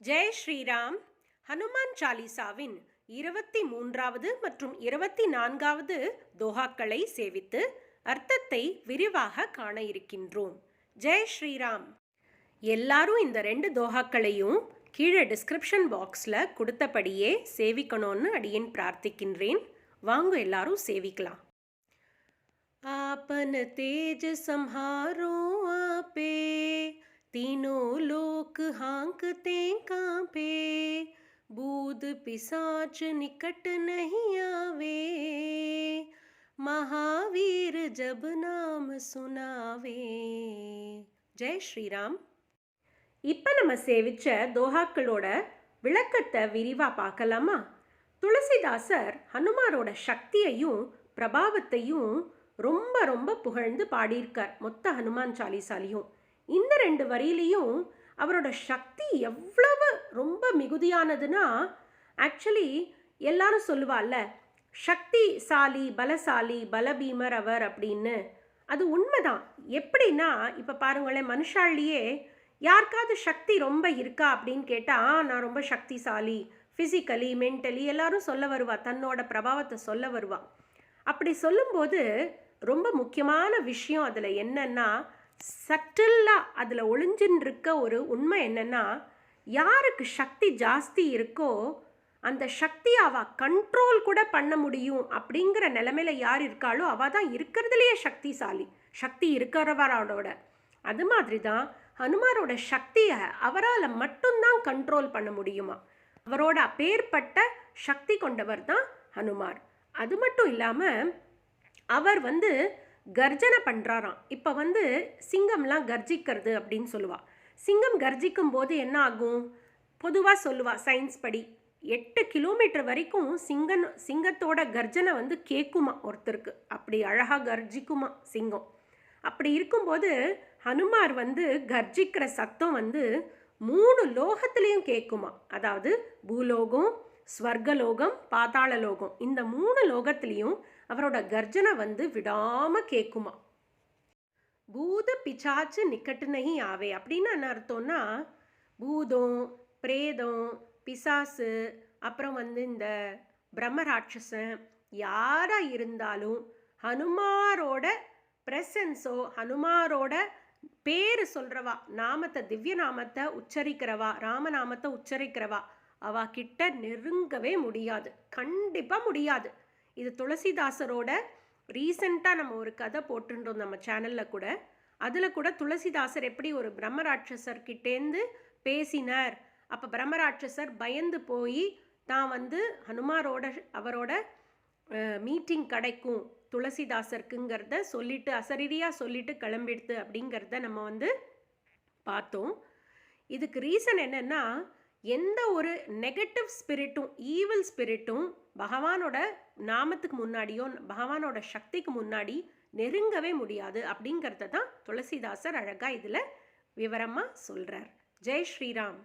ஜெய் ஸ்ரீராம் ஹனுமான் சாலிசாவின் இருபத்தி மூன்றாவது மற்றும் இருபத்தி நான்காவது தோஹாக்களை சேவித்து அர்த்தத்தை விரிவாக காண இருக்கின்றோம் ஜெய் ஸ்ரீராம் எல்லாரும் இந்த ரெண்டு தோஹாக்களையும் கீழே டிஸ்கிரிப்ஷன் பாக்ஸில் கொடுத்தபடியே சேவிக்கணும்னு அடியேன் பிரார்த்திக்கின்றேன் வாங்க எல்லாரும் சேவிக்கலாம் आपन तेज संहारो आपे तीनों लोक हाँकते कांपे बूद पिसाच निकट नहीं आवे महावीर जब नाम सुनावे ஜெய் ஸ்ரீராம் இப்போ நம்ம சேவிச்ச தோஹாக்களோட விளக்கத்தை விரிவாக பார்க்கலாமா துளசிதாசர் ஹனுமாரோட சக்தியையும் பிரபாவத்தையும் ரொம்ப ரொம்ப புகழ்ந்து பாடியிருக்கார் மொத்த ஹனுமான் சாலிசாலையும் இந்த ரெண்டு வரியிலையும் அவரோட சக்தி எவ்வளவு ரொம்ப மிகுதியானதுன்னா ஆக்சுவலி எல்லாரும் சொல்லுவாள்ல சக்திசாலி பலசாலி பலபீமர் அவர் அப்படின்னு. அது உண்மைதான். எப்படின்னா இப்போ பாருங்களேன் மனுஷாலேயே யாருக்காவது சக்தி ரொம்ப இருக்கா அப்படின்னு கேட்டால் நான் ரொம்ப சக்திசாலி ஃபிசிக்கலி மென்டலி எல்லாரும் சொல்ல வருவா தன்னோட பிரபாவத்தை சொல்ல வருவா. அப்படி சொல்லும்போது ரொம்ப முக்கியமான விஷயம் அதில் என்னன்னா சட்டில்லாக அதில் ஒளிஞ்சின்னு இருக்க ஒரு உண்மை என்னென்னா யாருக்கு சக்தி ஜாஸ்தி இருக்கோ அந்த சக்தியை அவள் கண்ட்ரோல் கூட பண்ண முடியும் அப்படிங்கிற நிலமையில யார் இருக்காளோ அவள் தான் இருக்கிறதுலையே சக்திசாலி. சக்தி இருக்கிறவரோட. அது மாதிரி தான் ஹனுமாரோட சக்தியை அவரால் மட்டும்தான் கண்ட்ரோல் பண்ண முடியுமா? அவரோட அப்பேற்பட்ட சக்தி கொண்டவர் தான் ஹனுமார் அது மட்டும் இல்லாமல் அவர் வந்து கர்ஜனை பண்ணுறாராம் இப்போ வந்து சிங்கம்லாம் கர்ஜிக்கிறது அப்படின்னு சொல்லுவாள் சிங்கம் கர்ஜிக்கும் போது என்ன ஆகும்? பொதுவாக சொல்லுவாள் சயின்ஸ் படி. எட்டு கிலோமீட்டர் வரைக்கும் சிங்கன் சிங்கத்தோட கர்ஜனை வந்து கேட்குமா ஒருத்தருக்கு. அப்படி அழகாக கர்ஜிக்குமா சிங்கம். அப்படி இருக்கும்போது ஹனுமார் வந்து கர்ஜிக்கிற சத்தம் வந்து மூணு லோகத்துலேயும் கேட்குமா அதாவது பூலோகம் ஸ்வர்கலோகம் பாதாள லோகம் இந்த மூணு லோகத்துலேயும் அவரோட கர்ஜனை வந்து விடாமல் கேட்குமா பூத பிச்சாச்சு நிக்கட்டுனகி ஆவே அப்படின்னு என்ன அர்த்தம்னா பூதம் பிரேதம் பிசாசு அப்புறம் வந்து இந்த பிரம்மராட்சசன் யாராக இருந்தாலும் ஹனுமாரோட ப்ரெசன்ஸோ ஹனுமாரோட பேர் சொல்கிறவா நாமத்தை திவ்ய நாமத்தை உச்சரிக்கிறவா ராமநாமத்தை உச்சரிக்கிறவா. அவ கிட்ட நெருங்கவே முடியாது. கண்டிப்பாக முடியாது. இது துளசிதாசரோட ரீசண்டாக நம்ம ஒரு கதை போட்டுருந்தோம் நம்ம சேனலில் கூட. அதில் கூட துளசிதாசர் எப்படி ஒரு பிரம்மராட்சசர் கிட்டேந்து பேசினார். அப்போ பிரம்மராட்சசர் பயந்து போய் தான் வந்து ஹனுமாரோட அவரோட மீட்டிங் கிடைக்கும். துளசிதாசருக்குங்கிறத சொல்லிட்டு அசரீரியாக சொல்லிட்டு கிளம்பிடுது அப்படிங்கிறத நம்ம வந்து பார்த்தோம். இதுக்கு ரீசன் என்னென்னா எந்த ஒரு நெகட்டிவ் ஸ்பிரிட்டும் ஈவில் ஸ்பிரிட்டும் பகவானோட நாமத்துக்கு முன்னாடியோ பகவானோட சக்திக்கு முன்னாடி நெருங்கவே முடியாது அப்படிங்கிறத தான் துளசிதாசர் அழகாக இதில் விவரமாக சொல்கிறார் ஜெய் ஸ்ரீராம்.